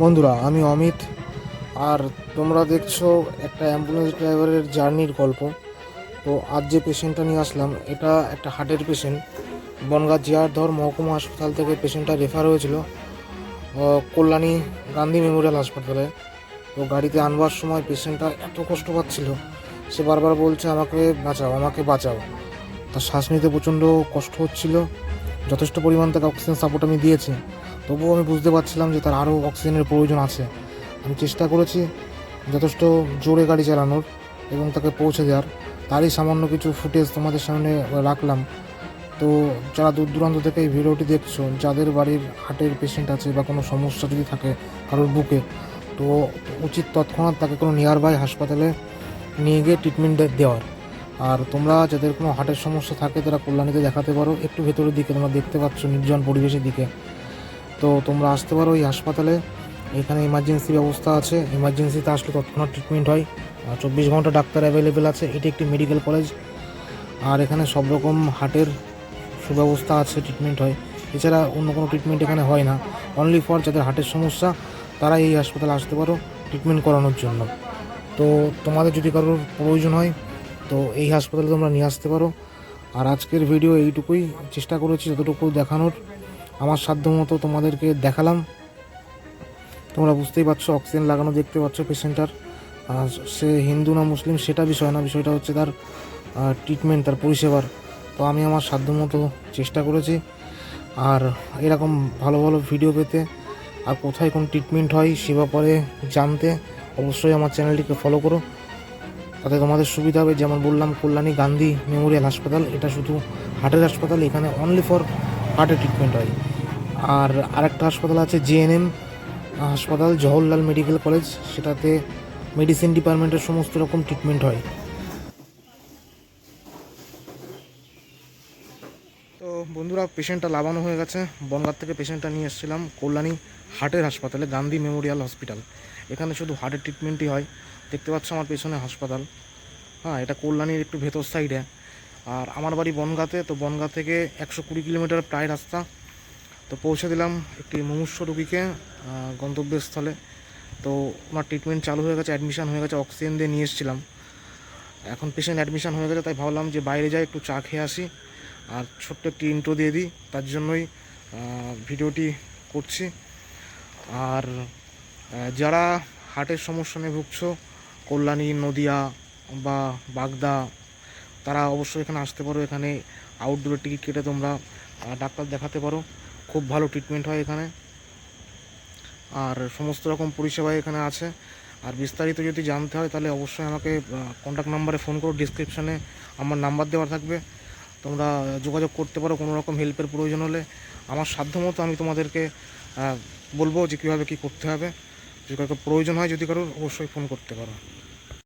বন্ধুরা, আমি অমিত। আর তোমরা দেখছ একটা অ্যাম্বুলেন্স ড্রাইভারের জার্নির গল্প। তো আজ যে পেশেন্টটা নিয়ে আসলাম, এটা একটা হার্টের পেশেন্ট। বনগাঁ জিয়ারধর মহকুমা হাসপাতাল থেকে পেশেন্টটা রেফার হয়েছিল কল্যাণী গান্ধী মেমোরিয়াল হাসপাতালে। তো গাড়িতে আনবার সময় পেশেন্টটা এত কষ্ট পাচ্ছিল, সে বারবার বলছে, আমাকে বাঁচাও আমাকে বাঁচাও। তার শ্বাস নিতে প্রচণ্ড কষ্ট হচ্ছিল, যথেষ্ট পরিমাণ তাকে অক্সিজেন সাপোর্ট আমি দিয়েছি। তবুও আমি বুঝতে পারছিলাম যে তার আরও অক্সিজেনের প্রয়োজন আছে। আমি চেষ্টা করেছি যথেষ্ট জোরে গাড়ি চালানোর এবং তাকে পৌঁছে দেওয়ার। তারই সামান্য কিছু ফুটেজ তোমাদের সামনে রাখলাম। তো যারা দূর দূরান্ত থেকে এই ভিডিওটি দেখছ, যাদের বাড়ির হার্টের পেশেন্ট আছে বা কোনো সমস্যা যদি থাকে কারোর বুকে, তো উচিত তৎক্ষণাৎ তাকে কোনো নিয়ার বাই হাসপাতালে নিয়ে গিয়ে ট্রিটমেন্ট দেওয়ার। আর তোমরা যাদের কোনো হার্টের সমস্যা থাকে, তারা কল্যাণীতে দেখাতে পারো। একটু ভেতরের দিকে তোমরা দেখতে পাচ্ছ নির্জন পরিবেশের দিকে। তো তোমরা আসতে পারো এই হাসপাতালে। এখানে ইমার্জেন্সি ব্যবস্থা আছে। ইমার্জেন্সিতে আসলে তৎক্ষণাৎ ট্রিটমেন্ট হয়। চব্বিশ ঘণ্টা ডাক্তার অ্যাভেলেবেল আছে। এটি একটি মেডিকেল কলেজ আর এখানে সব রকম হার্টের সুব্যবস্থা আছে ট্রিটমেন্ট হয়। এছাড়া অন্য কোনো ট্রিটমেন্ট এখানে হয় না। অনলি ফর যাদের হার্টের সমস্যা তারা এই হাসপাতালে আসতে পারো ট্রিটমেন্ট করানোর জন্য। তো তোমাদের যদি কারোর প্রয়োজন হয়, তো এই হাসপাতালে তোমরা নিয়ে আসতে পারো। আর আজকের ভিডিও এইটুকুই। চেষ্টা করেছি যতটুকু দেখানোর। আমার সাধ্য মতো তোমাদেরকে দেখালাম। তোমরা বুঝতেই পারছ, অক্সিজেন লাগানো দেখতে পাচ্ছ পেশেন্টার সে হিন্দু না মুসলিম সেটা বিষয় না, বিষয়টা হচ্ছে তার ট্রিটমেন্ট তার পরিষেবার। তো আমি আমার সাধ্য মতো চেষ্টা করেছি। আর এরকম ভালো ভালো ভিডিও পেতে। আর কোথায় কোন ট্রিটমেন্ট হয় সে ব্যাপারে জানতে অবশ্যই আমার চ্যানেলটিকে ফলো করো। তাতে তোমাদের সুবিধা হবে। যেমন বললাম, কল্যাণী গান্ধী মেমোরিয়াল হাসপাতাল। এটা শুধু হার্টের হাসপাতাল, এখানে অনলি ফর হার্টের ট্রিটমেন্ট হয়। আর আরেকটা হাসপাতাল আছে জেএনএম হাসপাতাল জওহরলাল মেডিকেল কলেজ, সেটাতে মেডিসিন ডিপার্টমেন্টের সমস্ত রকম ট্রিটমেন্ট হয়। তো বন্ধুরা পেশেন্টটা লাগানো হয়ে গেছে। বনগাঁ থেকে পেশেন্টটা নিয়ে এসেছিলাম কল্যাণী হার্টের হাসপাতালে, গান্ধী মেমোরিয়াল হসপিটাল। এখানে শুধু হার্টের ট্রিটমেন্টই হয়। দেখতে পাচ্ছ আমার পেছনে হাসপাতাল। হ্যাঁ এটা কল্যাণীর একটু ভেতর সাইডে আর আমার বাড়ি বনগাঁতে, তো বনগাঁ থেকে একশো কুড়ি কিলোমিটার প্রায় রাস্তা। তো পৌঁছে দিলাম একটি মুমূর্ষ রুগীকে গন্তব্যস্থলে। তো ওনার ট্রিটমেন্ট চালু হয়ে গেছে অ্যাডমিশান হয়ে গেছে অক্সিজেন দিয়ে নিয়ে এসেছিলাম। এখন পেশেন্ট অ্যাডমিশান হয়ে গেছে, তাই ভাবলাম যে বাইরে যাই, একটু চা খেয়ে আসি। আর ছোট্ট একটি ইন্ট্রো দিয়ে দিই, তার জন্যই ভিডিওটি করছি। আর যারা হার্টের সমস্যা নিয়ে ভুগছ, কল্যাণী, নদিয়া বা বাগদা, তারা অবশ্যই এখানে আসতে পারো। এখানে আউটডোরের টিকিট কেটে তোমরা ডাক্তার দেখাতে পারো। খুব ভালো ট্রিটমেন্ট হয় এখানে। আর সমস্ত রকম পরিষেবা এখানে আছে। আর বিস্তারিত যদি জানতে হয়, তাহলে অবশ্যই আমাকে কন্ট্যাক্ট নাম্বারে ফোন করো ডিসক্রিপশানে আমার নাম্বার দেওয়া থাকবে। তোমরা যোগাযোগ করতে পারো, কোনো রকম হেল্পের প্রয়োজন হলে। আমার সাধ্যমতো আমি তোমাদেরকে বলব যে কীভাবে কী করতে হবে। যদি প্রয়োজন হয়, যদি কারোর, অবশ্যই ফোন করতে পারো।